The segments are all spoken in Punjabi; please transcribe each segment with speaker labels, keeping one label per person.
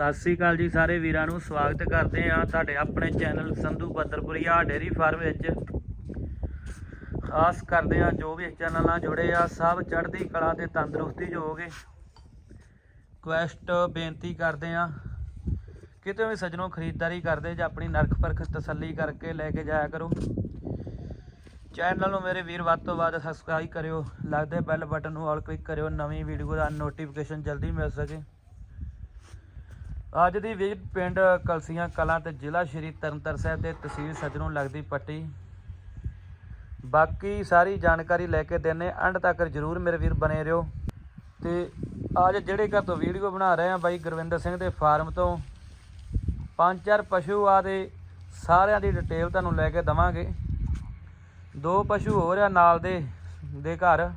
Speaker 1: ਸਤਿ ਸ੍ਰੀ ਅਕਾਲ ਜੀ ਸਾਰੇ ਵੀਰਾਂ ਨੂੰ, ਸਵਾਗਤ ਕਰਦੇ ਆ ਤੁਹਾਡੇ ਆਪਣੇ channel Sandhu Badarpuria dairy farm ਵਿੱਚ। ਆਸ ਕਰਦੇ ਆ ਜੋ ਵੀ ਇਸ ਚੈਨਲ ਨਾਲ ਜੁੜੇ ਆ, ਸਭ ਚੜ੍ਹਦੀ ਕਲਾ ਤੇ ਤੰਦਰੁਸਤੀ ਚ ਹੋਗੇ ਕੁਐਸਟ ਬੇਨਤੀ ਕਰਦੇ ਆ ਕਿਤੇ ਵੀ ਸੱਜਣੋਂ ਖਰੀਦਦਾਰੀ ਕਰਦੇ ਜਾਂ ਆਪਣੀ ਨਰਖ ਪਰਖ ਤਸੱਲੀ ਕਰਕੇ ਲੈ ਕੇ ਜਾਇਆ ਕਰੋ। ਚੈਨਲ ਨੂੰ ਮੇਰੇ ਵੀਰ ਵੱਧ ਤੋਂ ਵੱਧ ਸਬਸਕ੍ਰਾਈਬ ਕਰਿਓ, ਲੱਗਦੇ ਬੈਲ ਬਟਨ ਨੂੰ ਆਲ ਕਲਿੱਕ ਕਰਿਓ, ਨਵੀਂ ਵੀਡੀਓ ਦਾ ਨੋਟੀਫਿਕੇਸ਼ਨ ਜਲਦੀ ਮਿਲ ਸਕੇ। ਅੱਜ ਦੀ ਵਿਜ਼ਿਟ ਪਿੰਡ ਕਲਸੀਆਂ ਕਲਾਂ ਤੇ ਜ਼ਿਲ੍ਹਾ ਸ਼੍ਰੀ ਤਰਨਤਾਰਨ ਸਾਹਿਬ ਦੇ ਤਹਿਸੀਲ ਸੱਜਣੋਂ ਲੱਗਦੀ ਪੱਟੀ। ਬਾਕੀ ਸਾਰੀ ਜਾਣਕਾਰੀ ਲੈ ਕੇ ਦਿੰਨੇ ਐਂਡ ਤੱਕ ਜਰੂਰ ਮੇਰੇ ਵੀਰ ਬਣੇ ਰਹੋ। ਤੇ ਅੱਜ ਜਿਹੜੇ ਘਰ ਤੋਂ ਵੀਡੀਓ ਬਣਾ ਰਹੇ ਆ ਬਾਈ ਗੁਰਵਿੰਦਰ ਸਿੰਘ ਦੇ ਫਾਰਮ ਤੋਂ, ਪੰਜ ਚਾਰ ਪਸ਼ੂ ਆ ਦੇ ਸਾਰਿਆਂ ਦੀ ਡਿਟੇਲ ਤੁਹਾਨੂੰ ਲੈ ਕੇ ਦਵਾਂਗੇ। ਦੋ ਪਸ਼ੂ ਹੋਰ ਆ ਨਾਲ ਦੇ ਦੇ ਘਰ,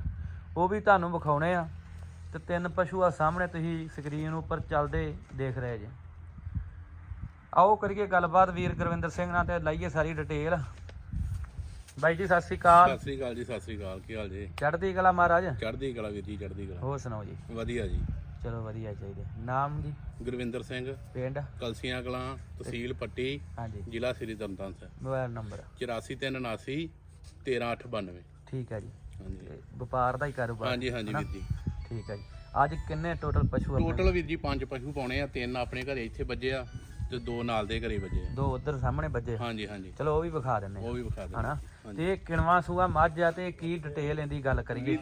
Speaker 1: ਉਹ ਵੀ ਤੁਹਾਨੂੰ ਵਿਖਾਉਣੇ ਆ। ਤੇ ਤਿੰਨ ਪਸ਼ੂ ਆ ਸਾਹਮਣੇ ਤੁਸੀਂ ਸਕਰੀਨ ਉੱਪਰ ਚੱਲਦੇ ਦੇਖ ਰਹੇ ਜੇ। ਆਓ ਕਰੀਏ ਗੱਲਬਾਤ ਵੀਰ ਗੁਰਵਿੰਦਰ ਸਿੰਘ ਨਾਲ ਤੇ ਲਾਈਏ ਸਾਰੀ ਡਿਟੇਲ। ਬਾਈ ਜੀ ਸਤਿ ਸ੍ਰੀ ਅਕਾਲ।
Speaker 2: ਸਤਿ ਸ੍ਰੀ ਅਕਾਲ ਜੀ ਸਤਿ ਸ੍ਰੀ ਅਕਾਲ ਕੀ ਹਾਲ ਜੀ?
Speaker 1: ਚੜ੍ਹਦੀ ਕਲਾ ਮਹਾਰਾਜ?
Speaker 2: ਚੜ੍ਹਦੀ ਕਲਾ ਵੀਰ ਜੀ ਚੜ੍ਹਦੀ ਕਲਾ।
Speaker 1: ਹੋਰ ਸੁਣਾਓ ਜੀ?
Speaker 2: ਵਧੀਆ ਜੀ।
Speaker 1: ਚਲੋ ਵਧੀਆ ਚਾਹੀਦਾ। ਨਾਮ ਜੀ?
Speaker 2: ਗੁਰਵਿੰਦਰ ਸਿੰਘ।
Speaker 1: ਪਿੰਡ?
Speaker 2: ਕਲਸੀਆਂ ਕਲਾਂ ਤਹਿਸੀਲ ਪੱਟੀ
Speaker 1: ਹਾਂਜੀ।
Speaker 2: ਜ਼ਿਲ੍ਹਾ ਸ੍ਰੀ ਤਰਨਤਾਰਨ ਸਾਹਿਬ।
Speaker 1: Mobile number.
Speaker 2: 8479 13892
Speaker 1: ਠੀਕ ਹੈ ਜੀ।
Speaker 2: ਹਾਂਜੀ।
Speaker 1: ਵਪਾਰ ਦਾ ਹੀ ਕਾਰੋਬਾਰ
Speaker 2: ਹਾਂਜੀ ਹਾਂਜੀ? ਵੀਰ ਜੀ।
Speaker 1: ਠੀਕ ਹੈ ਜੀ। ਅੱਜ ਕਿੰਨੇ ਟੋਟਲ ਪਸ਼ੂ ਆਪਣੇ?
Speaker 2: ਟੋਟਲ ਵੀਰ ਜੀ ਪੰਜ ਪਸ਼ੂ ਪਾਉਣੇ ਆ ਤਿੰਨ ਆਪਣੇ ਘਰੇ ਇੱਥੇ ਵੱਜੇ ਆ ਤੇ ਦੋ ਨਾਲ ਦੇ ਘਰੇ ਵੱਜੇ ਆ।
Speaker 1: ਦੋ ਉਧਰ ਸਾਹਮਣੇ ਵੱਜੇ
Speaker 2: ਹਾਂਜੀ ਹਾਂਜੀ।
Speaker 1: ਚਲੋ ਉਹ ਵੀ ਵਿਖਾ ਦਿੰਨੇ
Speaker 2: ਉਹ ਵੀ ਵਿਖਾ ਦੇ
Speaker 1: ਹਨਾ। ਤੇ ਕਿਣਵਾ ਸੂਆ ਮੱਝ ਆ ਤੇ ਕੀ ਡਿਟੇਲ ਇਹਦੀ ਗੱਲ ਕਰੀਏ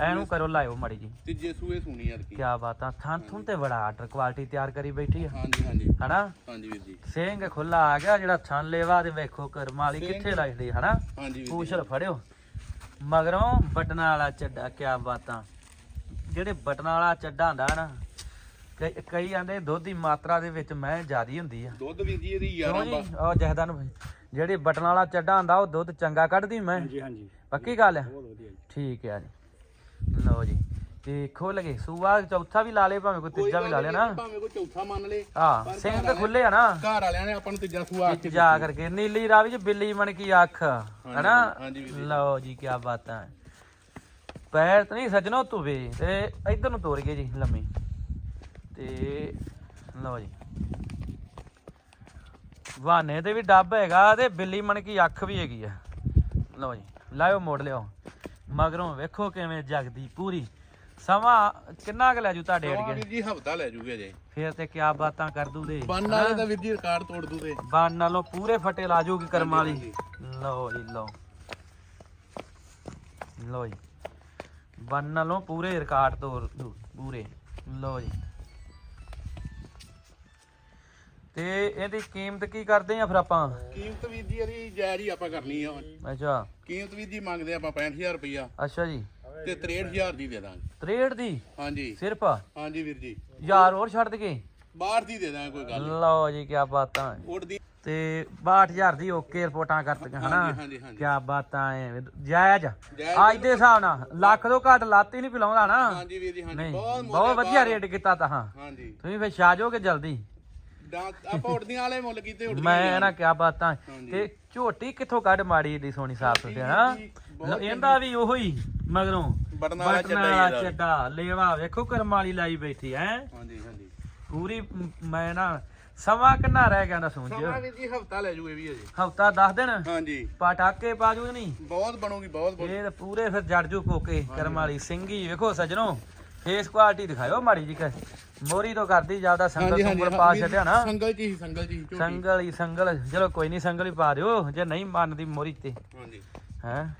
Speaker 1: ਐਨੂੰ ਕਰੋ ਲਾਇਓ ਮਾੜੀ ਜੀ।
Speaker 2: ਤੀਜੇ ਸੂਏ ਸੁਣੀ ਯਾਰ ਕੀ
Speaker 1: ਕੀ ਬਾਤਾਂ ਥਾਂ ਥੁੰ ਤੇ ਬੜਾ ਆਰਡਰ ਕੁਆਲਿਟੀ ਤਿਆਰ ਕਰੀ ਬੈਠੀ ਆ।
Speaker 2: ਹਾਂਜੀ ਹਾਂਜੀ।
Speaker 1: ਹਨਾ?
Speaker 2: ਹਾਂਜੀ ਵੀਰ ਜੀ।
Speaker 1: ਸਿੰਘ ਖੁੱਲਾ ਆ ਗਿਆ ਜਿਹੜਾ ਥਣ ਲੇਵਾ ਤੇ ਵੇਖੋ ਕਰਮ ਵਾਲੀ ਕਿੱਥੇ ਲੱਗਦੀ ਹਨਾ?
Speaker 2: ਹਾਂਜੀ ਵੀਰ ਜੀ।
Speaker 1: ਪੂਛਲ ਫੜਿਓ। ਮਗਰੋਂ ਬਟਨਾਂ ਵਾਲਾ ਚੱਡਾ ਕੀ ਬਾਤਾਂ। ਜਿਹੜੇ ਬਟਨਾਂ ਵਾਲਾ ਚੱਡਾ ਹੁੰਦਾ ਨਾ ਕਈ- ਕਈ ਆਂਦੇ ਦੁੱਧ ਦੀ ਮਾਤਰਾ ਦੇ ਵਿੱਚ ਮੈਂ ਜ਼ਿਆਦੀ ਹੁੰਦੀ ਆ।
Speaker 2: ਦੁੱਧ ਵੀਰ ਜੀ ਇਹਦੀ
Speaker 1: ਕਿਉਂ
Speaker 2: 11
Speaker 1: ਜੀ ਉਹ ਜਹਦਾ ਨੂੰ ਜਿਹੜੀ ਬਟਨਾਂ ਵਾਲਾ ਚੱਡਾ ਹੁੰਦਾ ਉਹ ਦੁੱਧ ਚੰਗਾ ਕੱਢਦੀ ਮੈਂ।
Speaker 3: ਹਾਂਜੀ ਹਾਂਜੀ।
Speaker 1: ਪੱਕੀ ਗੱਲ ਆ?
Speaker 3: ਬਹੁਤ ਵਧੀਆ ਜੀ।
Speaker 1: ਠੀਕ ਹੈ ਜੀ। ਲਓ ਜੀ ਤੇ ਖੁੱਲ ਗਏ। ਸੂਆ ਚੌਥਾ ਵੀ ਲਾ ਲੇ ਭਾਵੇਂ ਕੋਈ ਤੀਜਾ ਵੀ ਲਾ ਲੇ ਨਾ।
Speaker 2: ਭਾਵੇਂ ਕੋਈ ਚੌਥਾ ਮੰਨ ਲੇ
Speaker 1: ਹਾਂ ਸਿੰਘ ਤੇ ਖੁੱਲੇ ਆ ਨਾ।
Speaker 2: ਘਰ ਵਾਲਿਆਂ ਨੇ ਆਪਾਂ ਨੂੰ ਤੀਜਾ ਸੂਆ
Speaker 1: ਵਿੱਚ ਜਾ ਕਰਕੇ ਨੀਲੀ ਰਾਵੀ ਚ ਬਿੱਲੀ ਬਣ ਕੀ ਅੱਖ ਹੈਨਾ?
Speaker 2: ਹਾਂਜੀ ਵੀਰ ਜੀ।
Speaker 1: ਲਓ ਜੀ ਕੀ ਬਾਤਾਂ ਪੈਰ ਤਾਂ ਨਹੀਂ ਸੱਜਣੋ ਧੁਵੇ ਤੇ ਇਧਰ ਨੂੰ ਤੋਰ ਗਏ ਜੀ ਲੰਮੀ। ਤੇ ਲਓ ਜੀ। ਵਾਨੇ ਤੇ ਵੀ ਡੱਬ ਹੈਗਾ ਤੇ ਬਿੱਲੀ ਮਣ ਕੀ ਅੱਖ ਵੀ ਹੈਗੀ ਆ। ਲਓ ਜੀ ਲਾਇਓ ਮੋੜ ਲਿਓ ਮਗਰੋਂ ਵੇਖੋ ਕਿਵੇਂ ਜਗਦੀ ਪੂਰੀ। ਸਮਾਂ ਕਿੰਨਾ ਕੁ ਲੈ ਜੂ ਤੁਹਾਡੇ ਅੜੀਏ
Speaker 2: ਵੀਰ ਜੀ ਹਫਤਾ ਲੈ ਜੂਗੇ ਜੇ
Speaker 1: ਫੇਰ ਤੇ ਕੀ ਬਾਤਾਂ ਕਰ ਦੂ ਦੇ
Speaker 2: ਬੰਨ ਵਾਲੇ ਤਾਂ ਵੀਰ ਜੀ ਰਿਕਾਰਡ ਤੋੜ ਦੂ ਤੇ
Speaker 1: ਬਾਣ ਨਾਲੋਂ ਪੂਰੇ ਫਟੇ ਲਾ ਜੂਗੀ ਕਰਮ ਵਾਲੀ। ਲਓ ਜੀ ਲਓ। ਲਓ ਜੀ। ਬਾਣ ਨਾਲੋਂ ਪੂਰੇ ਰਿਕਾਰਡ ਤੋੜ ਦੂ ਪੂਰੇ। ਲਓ ਜੀ। ਤੇ ਇਹਦੀ ਕੀਮਤ ਕੀ ਕਰਦੇ ਆ ਫਿਰ ਆਪਾਂ?
Speaker 2: ਕੀਮਤ ਵੀਰ ਜੀ ਇਹਦੀ ਜਾਇਜ਼ ਹੀ ਆਪਾਂ ਕਰਨੀ ਆ।
Speaker 1: ਅੱਛਾ।
Speaker 2: ਕੀਮਤ ਵੀਰ ਜੀ ਮੰਗਦੇ ਆਪਾਂ 65000 ਰੁਪਇਆ
Speaker 1: ਅੱਛਾ ਜੀ।
Speaker 2: ਤੇ 63000 ਦੀ ਦੇ ਦਾਂਗੇ।
Speaker 1: 63 ਦੀ?
Speaker 2: ਹਾਂਜੀ।
Speaker 1: ਸਿਰਫ?
Speaker 2: ਹਾਂਜੀ ਵੀਰ ਜੀ।
Speaker 1: ਯਾਰ ਹੋਰ ਛੱਡ ਦਗੇ
Speaker 2: ਬਾਹਰ ਦੀ ਦੇ ਦਾਂਗੇ ਕੋਈ ਗੱਲ।
Speaker 1: ਲਓ ਜੀ ਕੀ ਬਾਤਾਂ।
Speaker 2: ਉੱਡਦੀ
Speaker 1: ਤੇ 62000 ਦੀ ਓਕੇ ਰਿਪੋਰਟਾਂ ਕਰਤੀਆਂ ਹਨਾ?
Speaker 2: ਹਾਂਜੀ ਹਾਂਜੀ ਹਾਂਜੀ।
Speaker 1: ਕੀ ਬਾਤਾਂ ਐ ਜਾਇਜ਼ ਅੱਜ ਦੇ ਹਿਸਾਬ ਨਾਲ ਲੱਖ ਤੋਂ ਘੱਟ ਲੱਤ ਹੀ ਨਹੀਂ ਪਿਲਾਉਂਦਾ ਨਾ।
Speaker 2: ਹਾਂਜੀ ਵੀਰ ਜੀ ਹਾਂਜੀ
Speaker 1: ਨਹੀਂ
Speaker 2: ਬਹੁਤ
Speaker 1: ਵਧੀਆ। ਰੇਟ ਕੀਤਾ ਤਾਂ ਹਾਂ।
Speaker 2: ਹਾਂਜੀ।
Speaker 1: ਤੁਸੀਂ ਫਿਰ ਛਾ ਜਾਓਗੇ ਜਲਦੀ।
Speaker 2: ਡਾਂ- ਆਪਾਂ ਉੱਡਦੀਆਂ ਵਾਲੇ ਮੁੱਲ ਕੀਤੇ ਉੱਡਦੀਆਂ
Speaker 1: ਮੈਂ ਨਾ ਕਿਆ ਬਾਤਾਂ
Speaker 2: ਹਾਂਜੀ।
Speaker 1: ਤੇ ਝੋਟੀ ਕਿੱਥੋਂ ਕੱਢ ਮਾੜੀ ਏਡੀ ਸੋਹਣੀ ਸਾਫ਼ ਸੁਥਰੀ ਨਾ
Speaker 2: ਜੀ, ਬਹੁਤ
Speaker 1: ਇਹਦਾ ਵੀ ਉਹੋ ਹੀ ਮਗਰੋਂ
Speaker 2: ਬਟਨ ਵਾਲਾ
Speaker 1: ਬਟਨ
Speaker 2: ਚੱਡਾ ਹੀ
Speaker 1: ਵਾਲਾ
Speaker 2: ਇਹਦਾ।
Speaker 1: ਚੱਡਾ ਲੇਵਾ ਵੇਖੋ ਕਰਮ ਵਾਲੀ ਲਾਈ ਬੈਠੀ ਐ
Speaker 2: ਹਾਂਜੀ ਹਾਂਜੀ।
Speaker 1: ਪੂਰੀ ਮ- ਮੈਂ ਨਾ ਸਮਾਂ ਕਿੰਨਾ ਰਹਿ ਗਿਆ ਨਾ ਸੂੰਜ
Speaker 2: ਸਮਾਂ ਵੀਰ ਜੀ ਹਫਤਾ ਲੈ ਜੂ ਇਹ ਵੀ ਅਜੇ
Speaker 1: ਹਫਤਾ 10 ਦਿਨ?
Speaker 2: ਹਾਂਜੀ।
Speaker 1: ਪਟਾਕੇ ਪਾ ਜੂ ਨਹੀਂ?
Speaker 2: ਬਹੁਤ ਬਣੂਗੀ ਬਹੁਤ
Speaker 1: ਇਹ ਪੂਰੇ ਫਿਰ ਜੜ ਜੂ ਕੋਕੇ ਕਰਮ ਵਾਲੀ ਸਿੰਘੀ ਵੇਖੋ ਸਜਣੋ ਫੇਸ ਕੁਆਲਿਟੀ ਦਿਖਾਇਓ ਮਾੜੀ ਜੀ ਕਿ ਮੋਰੀ ਤੋਂ ਕਰਦੀ ਜ਼ਿਆਦਾ ਸੰਗਲ ਸੰਗਲ ਪਾ ਛੱਡਿਆ ਨਾ।
Speaker 2: ਸੰਗਲ ਜੀ ਸੰਗਲ ਜੀ।
Speaker 1: ਸੰਗਲ ਹੀ ਸੰਗਲ ਚਲੋ ਕੋਈ ਨਹੀਂ ਸੰਗਲ ਹੀ ਪਾ ਦਿਓ ਜੇ ਨਹੀਂ ਮੰਨਦੀ ਮੋਰੀ ਤੇ।
Speaker 2: ਹਾਂਜੀ।
Speaker 1: ਹੈ?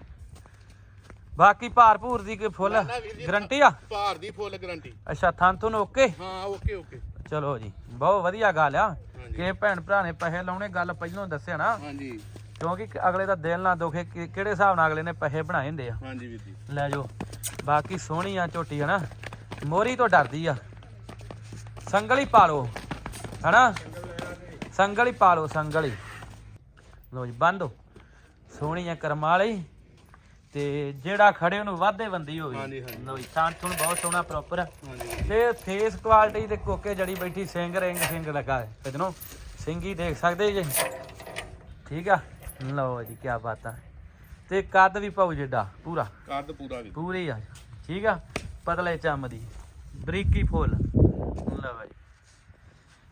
Speaker 1: ਬਾਕੀ ਭਾਰ ਭੂਰ ਦੀ ਕੋਈ ਫੁੱਲ ਗਰੰਟੀ ਆ?
Speaker 2: ਭਾਰ ਦੀ ਫੁੱਲ ਗਾਰੰਟੀ।
Speaker 1: ਅੱਛਾ ਥਾਂ ਤੋਂ ਓਕੇ?
Speaker 2: ਹਾਂ ਓਕੇ ਓਕੇ।
Speaker 1: ਚਲੋ ਜੀ ਬਹੁਤ ਵਧੀਆ ਗੱਲ ਆ। ਕਿ ਭੈਣ ਭਰਾ ਨੇ ਪੈਸੇ ਲਾਉਣੇ ਗੱਲ ਪਹਿਲਾਂ ਦੱਸਿਆ ਨਾ।
Speaker 2: ਹਾਂਜੀ।
Speaker 1: ਕਿਉਂਕਿ ਅਗਲੇ ਦਾ ਦਿਲ ਨਾ ਦੁਖੇ ਕਿ- ਕਿਹੜੇ ਹਿਸਾਬ ਨਾਲ ਅਗਲੇ ਨੇ ਪੈਸੇ ਬਣਾਏ ਹੁੰਦੇ ਆ।
Speaker 2: ਹਾਂਜੀ ਵੀਰ ਜੀ।
Speaker 1: ਲੈ ਜਾਓ ਬਾਕੀ ਸੋਹਣੀ ਆ ਝੋਟੀ ਹਨਾ ਮੋਰੀ ਤੋਂ ਡਰਦੀ ਆ। ਸੰਗਲ ਹੀ ਪਾ ਲਓ ਹਨਾ? ਸੰਗਲ ਹੀ ਪਾ ਲਓ ਸੰਗਲ ਹੀ ਲੋ ਜੀ ਬੰਦੋ ਸੋਹਣੀ ਆ ਕਰਮਾਂ ਵਾਲੀ ਤੇ ਜਿਹੜਾ ਖੜੇ ਉਹਨੂੰ ਵਾਧੇ ਬੰਦੀ ਹੋਵੇ
Speaker 2: ਹਾਂਜੀ, ਹਾਂਜੀ।
Speaker 1: ਲੋ ਜੀ ਥਾਂ ਥੁਣ ਬਹੁਤ ਸੋਹਣਾ ਪ੍ਰੋਪਰ
Speaker 2: ਹਾਂਜੀ।
Speaker 1: ਤੇ ਫੇਸ ਕੁਆਲਿਟੀ ਦੇ ਕੋਕੇ ਜੜੀ ਬੈਠੀ ਸਿੰਘ ਰਿੰਗ ਸਿੰਘ ਲਗਾ ਹੈ। ਸਜਣੋ ਸਿੰਘ ਹੀ ਦੇਖ ਸਕਦੇ ਜੇ? ਠੀਕ ਆ? ਲਓ ਜੀ ਕੀ ਬਾਤਾਂ ਤੇ ਕੱਦ ਵੀ ਪਾਉ ਜਿੱਡਾ ਪੂਰਾ?
Speaker 2: ਕੱਦ ਪੂਰਾ ਵੀ
Speaker 1: ਪੂਰੀ ਆ। ਠੀਕ ਆ? ਪਤਲੇ ਚੰਮ ਦੀ। ਬਰੀਕੀ ਫੁੱਲ। ਲਓ ਜੀ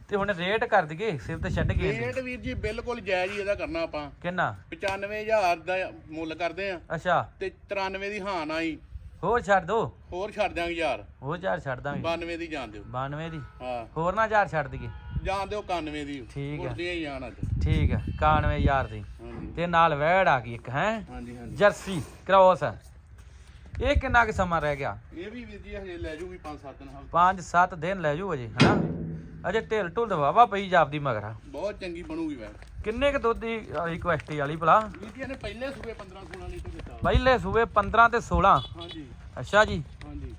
Speaker 1: ਤੇ ਹੁਣ ਰੇਟ ਕਰ ਦਈਏ ਸਿਰ ਤੇ ਛੱਡ ਕੇ।
Speaker 2: ਰੇਟ ਵੀਰ ਜੀ ਬਿਲਕੁਲ ਜਾਇਜ਼ ਹੀ ਇਹਦਾ ਕਰਨਾ ਆਪਾਂ।
Speaker 1: ਕਿੰਨਾ?
Speaker 2: 95000 ਦਾ ਮੁੱਲ ਕਰਦੇ ਆ।
Speaker 1: ਅੱਛਾ।
Speaker 2: ਤੇ 93 ਦੀ ਹਾਂ ਨਾ ਹੀ
Speaker 1: ਹੋਰ ਛੱਡ ਦੋ।
Speaker 2: ਹੋਰ ਛੱਡ ਦਿਆਂਗੇ ਯਾਰ।
Speaker 1: ਹੋਰ ਚਾਰ ਛੱਡ ਦਾਂਗੇ।
Speaker 2: 92 ਦੀ ਜਾਣ ਦਿਓ।
Speaker 1: 92 ਦੀ?
Speaker 2: ਹਾਂ।
Speaker 1: ਹੋਰ ਨਾ ਚਾਰ ਛੱਡ ਦਈਏ।
Speaker 2: ਜਾਣ ਦਿਓ 91 ਦੀ।
Speaker 1: ਠੀਕ ਹੈ।
Speaker 2: ਉੜਦੀਆਂ ਹੀ ਜਾਣ ਅੱਜ।
Speaker 1: ਠੀਕ ਹੈ 91000 ਦੀ।
Speaker 2: ਹਾਂਜੀ।
Speaker 1: ਤੇ ਨਾਲ ਵੈੜ ਆ ਗਈ ਇੱਕ ਹੈ?
Speaker 2: ਹਾਂਜੀ ਹਾਂਜੀ।
Speaker 1: ਜਰਸੀ ਕ੍ਰੋਸ ਇਹ ਕਿੰਨਾ ਕੁ ਸਮਾਂ ਰਹਿ ਗਿਆ?
Speaker 2: ਇਹ ਵੀ ਵੀਰ ਜੀ ਹਜੇ ਲੈ ਜੂਗੀ 5-7 ਦਿਨ। ਹਲ
Speaker 1: 5-7 ਦਿਨ ਲੈ ਜੂ ਅਜੇ ਹਨਾ? ਅਜੇ ਢਿੱਲ ਢੁੱਲ ਵਾਵਾ ਪਈ ਜਾਪਦੀ ਮਗਰਾ।
Speaker 2: ਬਹੁਤ ਚੰਗੀ ਬਣੂਗੀ ਵੈ
Speaker 1: ਕਿੰਨੇ ਕ ਦੁੱਧ ਦੀ ਰਿਕੁਐਸਟੀ ਵਾਲੀ ਭਲਾ?
Speaker 2: ਪਹਿਲੇ ਸੂਬੇ 15-16 ਲੀਟਰ ਦਿੱਤਾ।
Speaker 1: ਪਹਿਲੇ ਸੂਏ 15 ਤੇ 16
Speaker 2: ਹਾਂਜੀ।
Speaker 1: ਅੱਛਾ ਜੀ।
Speaker 2: ਹਾਂਜੀ।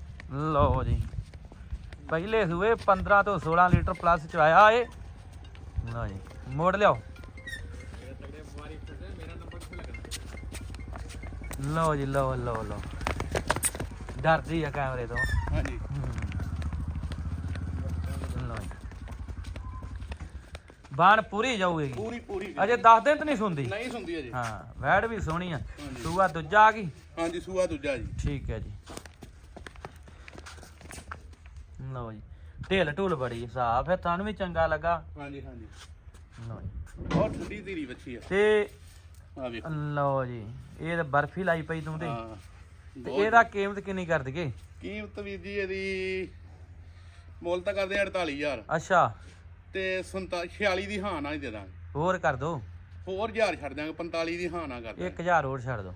Speaker 1: ਲਓ ਜੀ। ਪਹਿਲੇ ਸੂਏ 15 ਤੋਂ 16 ਲੀਟਰ ਪਲੱਸ ਚ ਆਇਆ ਏ ਲਓ ਜੀ ਮੋੜ ਲਿਓ ਲਓ ਜੀ ਲਓ ਲਓ ਲਓ। ਡਰਦੀ ਆ ਕੈਮਰੇ ਤੋਂ।
Speaker 2: ਹਾਂਜੀ
Speaker 1: ਲਓ ਜੀ ਬਾਣ ਪੂਰੀ ਜਾਊਗੀ।
Speaker 2: ਪੂਰੀ ਪੂਰੀ
Speaker 1: ਅਜੇ 10 ਦਿਨ ਤਾਂ ਨਹੀਂ ਸੁਣਦੀ
Speaker 2: ਨਹੀਂ ਸੁਣਦੀ ਅਜੇ।
Speaker 1: ਹਾਂ ਵੈੜ ਵੀ ਸੋਹਣੀ ਆ। ਸੂਆ ਦੂਜਾ ਆ ਗਈ?
Speaker 2: ਹਾਂਜੀ ਸੂਆ ਦੂਜਾ ਜੀ।
Speaker 1: ਠੀਕ ਹੈ ਜੀ। ਲਓ ਜੀ। ਢਿੱਲ ਢੁੱਲ ਬੜੀ ਸਾਫ਼ ਹੈ ਤੁਹਾਨੂੰ ਵੀ ਚੰਗਾ ਲੱਗਾ।
Speaker 2: ਹਾਂਜੀ ਹਾਂਜੀ।
Speaker 1: ਲਓ ਜੀ।
Speaker 2: ਬਹੁਤ ਠੰਡੀ ਧੀਰੀ ਬੱਚੀ ਆ।
Speaker 1: ਤੇ
Speaker 2: ਆ ਵੇਖੋ।
Speaker 1: ਲਓ ਜੀ ਇਹ ਤਾਂ ਬਰਫੀ ਲਾਈ ਪਈ ਤੂੰ ਤੇ। ਤੇ ਇਹਦਾ ਕੀਮਤ ਕਿੰਨੀ ਕਰ ਦਈਏ?
Speaker 2: ਕੀਮਤ ਵੀਰ ਜੀ ਇਹਦੀ ਮੁੱਲ ਤਾਂ ਕਰਦੇ ਆ 48000
Speaker 1: ਅੱਛਾ।
Speaker 2: ਤੇ 47 ਦੀ ਹਾਂ ਨਾ ਹੀ ਦੇ ਦਾਂਗੇ।
Speaker 1: ਹੋਰ ਕਰ ਦੋ।
Speaker 2: ਹੋਰ 1000 ਛੱਡ ਦਾਂਗੇ 45 ਦੀ ਹਾਂ ਨਾ ਕਰ ਦਾਂਗੇ
Speaker 1: 1000 ਹੋਰ ਛੱਡ ਦੋ।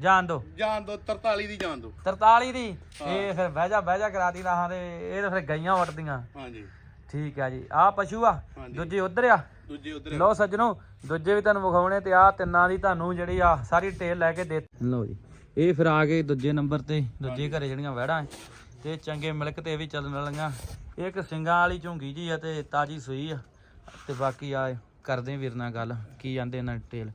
Speaker 1: ਜਾਣ ਦੋ।
Speaker 2: ਜਾਣ ਦੋ 43 ਦੀ ਜਾਣ ਦੋ।
Speaker 1: 43 ਦੀ। ਇਹ ਫਿਰ ਬਹਿਜਾ ਬਹਿਜਾ ਕਰਾ ਦੀ ਰਾਹਾਂ ਦੇ ਇਹ ਤਾਂ ਫਿਰ ਗਈਆਂ ਵਟਦੀਆਂ।
Speaker 2: ਹਾਂਜੀ।
Speaker 1: ਠੀਕ ਆ ਜੀ। ਆ ਪਸ਼ੂ ਆ। ਦੂਜੇ ਉਧਰ ਆ।
Speaker 2: ਦੂਜੇ ਉਧਰ
Speaker 1: ਲਓ ਸੱਜਣੋ ਦੂਜੇ ਵੀ ਤੁਹਾਨੂੰ ਵਿਖਾਉਣੇ ਤੇ ਆ ਤਿੰਨਾਂ ਦੀ ਤੁਹਾਨੂੰ ਜਿਹੜੀ ਆ ਸਾਰੀ ਟੇਲ ਲੈ ਕੇ ਦੇ ਲਓ ਜੀ। ਇਹ ਫਿਰ ਆ ਗਏ ਦੂਜੇ ਨੰਬਰ ਤੇ ਦੂਜੇ ਘਰੇ ਜਿਹੜੀਆਂ ਵਹਿੜਾਂ ਤੇ ਚੰਗੇ ਮਿਲਕ ਤੇ ਵੀ ਚੱਲਣ ਵਾਲੀਆਂ। ਇੱਕ ਸਿੰਗਾਂ ਵਾਲੀ ਝੁੰਗੀ ਜੀ ਆ ਤੇ ਤਾਜੀ ਸੂਈ ਆ। ਤੇ ਬਾਕੀ ਆ ਕਰਦੇ ਵੀਰ ਨਾਲ ਗੱਲ ਕੀ ਜਾਂਦੇ ਇਹਨਾਂ ਡਿਟੇਲ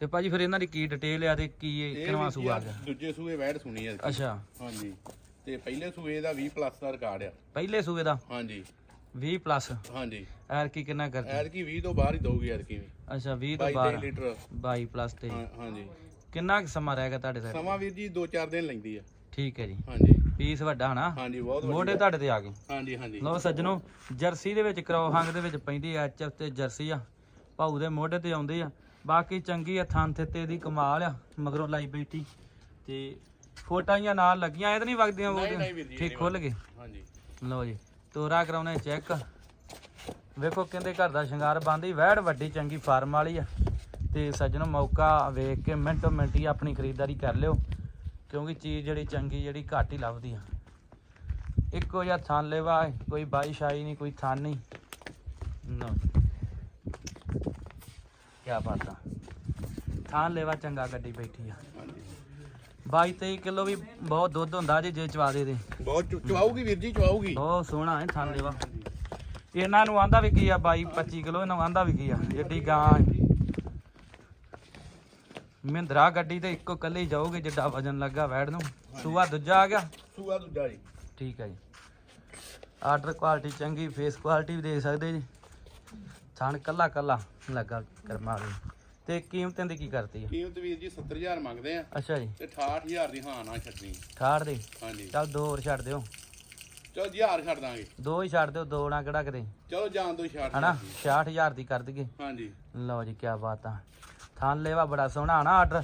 Speaker 1: ਤੇ ਭਾਜੀ ਫਿਰ ਇਹਨਾਂ ਦੀ ਕੀ ਡਿਟੇਲ ਆ ਤੇ ਕੀ ਕਿਨਵਾ ਸੂਆ
Speaker 2: ਆ
Speaker 1: ਗਿਆ?
Speaker 2: ਦੂਜੇ ਸੂਏ ਵੈੜ ਸੁਣੀ ਆ
Speaker 1: ਅੱਛਾ।
Speaker 2: ਹਾਂਜੀ। ਤੇ ਪਹਿਲੇ ਸੂਏ ਦਾ 20 ਪਲੱਸ ਦਾ ਰਿਕਾਰਡ ਆ।
Speaker 1: ਪਹਿਲੇ ਸੂਏ ਦਾ?
Speaker 2: ਹਾਂਜੀ।
Speaker 1: 20 ਪਲੱਸ
Speaker 2: ਹਾਂਜੀ।
Speaker 1: ਐਰ ਕੀ ਕਿੰਨਾ ਕਰਦੀ
Speaker 2: ਐਰ ਕੀ 20 ਤੋਂ ਬਾਹਰ ਹੀ ਦਊਗੀ ਐਰ ਕੀ ਵੀ।
Speaker 1: ਅੱਛਾ 20 ਤੋਂ
Speaker 2: 22
Speaker 1: ਬਾਅਦ
Speaker 2: ਲੀਟਰ।
Speaker 1: 22 ਪਲੱਸ ਤੇ
Speaker 2: ਹਾਂਜੀ।
Speaker 1: ਕਿੰਨਾ ਸਮਾਂ ਰਹਿ ਗਿਆ ਤੁਹਾਡੇ ਸਾਈਡ
Speaker 2: ਸਮਾਂ ਵੀਰ ਜੀ 2-4 ਦਿਨ ਲੈਂਦੀ ਆ।
Speaker 1: ਠੀਕ ਹੈ ਜੀ।
Speaker 2: ਹਾਂਜੀ।
Speaker 1: ਪੀਸ ਵੱਡਾ ਹਨਾ?
Speaker 2: ਹਾਂਜੀ ਬਹੁਤ
Speaker 1: ਮੋਢੇ
Speaker 2: ਵਧੀਆ
Speaker 1: ਤੁਹਾਡੇ ਤੇ ਆ ਗਏ।
Speaker 2: ਹਾਂਜੀ ਹਾਂਜੀ।
Speaker 1: ਲਓ ਸੱਜਣੋ ਜਰਸੀ ਦੇ ਵਿੱਚ ਕਰੋ ਹੰਗ ਦੇ ਵਿੱਚ ਪੈਂਦੀ ਐਚਐਫ ਤੇ ਜਰਸੀ ਆ। ਭਾਊ ਦੇ ਮੋਢੇ ਤੇ ਆਉਂਦੇ ਆ। ਬਾਕੀ ਚੰਗੀ ਆ ਥਣ ਤੇ ਦੀ ਕਮਾਲ ਆ ਮਗਰੋਂ ਲਾਈ ਬੈਠੀ। ਤੇ ਫੋਟਾਂ ਜਿਹੀਆਂ ਨਾਲ ਲੱਗੀਆਂ ਇਹ ਤਾਂ ਨਹੀਂ ਵਗਦੀਆਂ
Speaker 2: ਜੀ,
Speaker 1: ਠੀਕ ਖੁੱਲ ਗਏ।
Speaker 2: ਹਾਂਜੀ।
Speaker 1: ਲਓ ਜੀ ਤੋਰਾ ਕਰਾਉਣੇ ਚੈੱਕ ਵੇਖੋ ਕਹਿੰਦੇ ਘਰ ਦਾ ਸ਼ਿੰਗਾਰ ਬੰਦੀ ਵਹਿੜ ਵੱਡੀ ਚੰਗੀ ਫਾਰਮ ਵਾਲੀ ਆ। ਤੇ ਸੱਜਣੋ ਮੌਕਾ ਵੇਖ ਕੇ ਮਿੰਟੋ ਮਿੰਟ ਹੀ ਆਪਣੀ ਖਰੀਦਦਾਰੀ ਕਰ ਲਿਓ। ਕਿਉਂਕਿ ਚੀਜ਼ ਜਿਹੜੀ ਚੰਗੀ ਜਿਹੜੀ ਘੱਟ ਹੀ ਲੱਭਦੀ ਆ। ਇੱਕੋ ਜਿਹਾ ਥਾਨ ਲੈਵਾ ਕੋਈ ਬਾਈ ਸ਼ਾਈ ਨਹੀਂ ਕੋਈ ਥਾਨ ਨਹੀਂ। ਨਾ। ਕੀ ਬਾਤ ਥਾਨ ਲੈਵਾ ਚੰਗਾ ਗੱਡੀ ਬੈਠੀ ਆ। 22 23 ਕਿਲੋ ਵੀ ਬਹੁਤ ਦੁੱਧ ਹੁੰਦਾ ਜੇ ਜੇ ਚਵਾ ਦੇ ਦੇ।
Speaker 2: ਬਹੁਤ ਚੁ- ਚੁਆਊਗੀ ਵੀਰ ਜੀ ਚੁਆਊਗੀ
Speaker 1: ਬਹੁਤ ਸੋਹਣਾ ਹੈ ਥਾਨ ਲੈਵਾ। ਇਹਨਾਂ ਨੂੰ ਆਂਦਾ ਵੀ ਕੀ ਆ 22 25 ਕਿਲੋ ਇਹਨਾਂ ਨੂੰ ਆਂਦਾ ਵੀ ਕੀ ਆ। ਏਡੀ ਗਾਂ ਮਹਿੰਦਰਾ ਗੱਡੀ ਤੇ ਇੱਕੋ ਕੱਲੀ ਜਾਓਗੇ ਜਿੱਡਾ ਵਜਨ ਲੱਗਾ ਵੈੜ ਨੂੰ। ਸੂਆ ਦੂਜਾ ਆ ਗਿਆ?
Speaker 2: ਸੂਆ ਦੂਜਾ ਜੀ।
Speaker 1: ਠੀਕ ਹੈ ਜੀ। ਆਰਡਰ ਕੁਆਲਿਟੀ ਚੰਗੀ ਫੇਸ ਕੁਆਲਿਟੀ ਵੀ ਦੇਖ ਸਕਦੇ ਜੀ। ਥਣ ਕੱਲਾ ਕੱਲਾ ਲੱਗਾ ਕਰਮਾ ਵੀ। ਤੇ ਕੀਮਤਾਂ ਦੀ ਕੀ ਕਰਤੀ ਆ?
Speaker 2: ਕੀਮਤ ਵੀਰ ਜੀ 70000 ਮੰਗਦੇ ਆ।
Speaker 1: ਅੱਛਾ ਜੀ।
Speaker 2: ਤੇ 68000 ਦੀ ਹਾਂ ਨਾ ਛੱਡਣੀ।
Speaker 1: ਠਾੜ ਦੇ?
Speaker 2: ਹਾਂਜੀ।
Speaker 1: ਚੱਲ ਦੋ ਹੋਰ ਛੱਡ ਦਿਓ।
Speaker 2: ਚਲੋ 1000 ਛੱਡ ਦਾਂਗੇ।
Speaker 1: ਦੋ ਹੀ ਛੱਡ ਦਿਓ ਦੋ ਨਾ ਕਿਹੜਾ ਕਿਤੇ।
Speaker 2: ਚਲੋ ਜਾਣ ਦੋ ਛੱਡ
Speaker 1: ਹਨਾ? 66000 ਦੀ ਕਰ ਦਈਏ।
Speaker 2: ਹਾਂਜੀ।
Speaker 1: ਲਓ ਜੀ ਕੀ ਬਾਤ ਆ। ਥਾਨ ਲੈਵਾ ਬੜਾ ਸੋਹਣਾ ਨਾ ਆਰਡਰ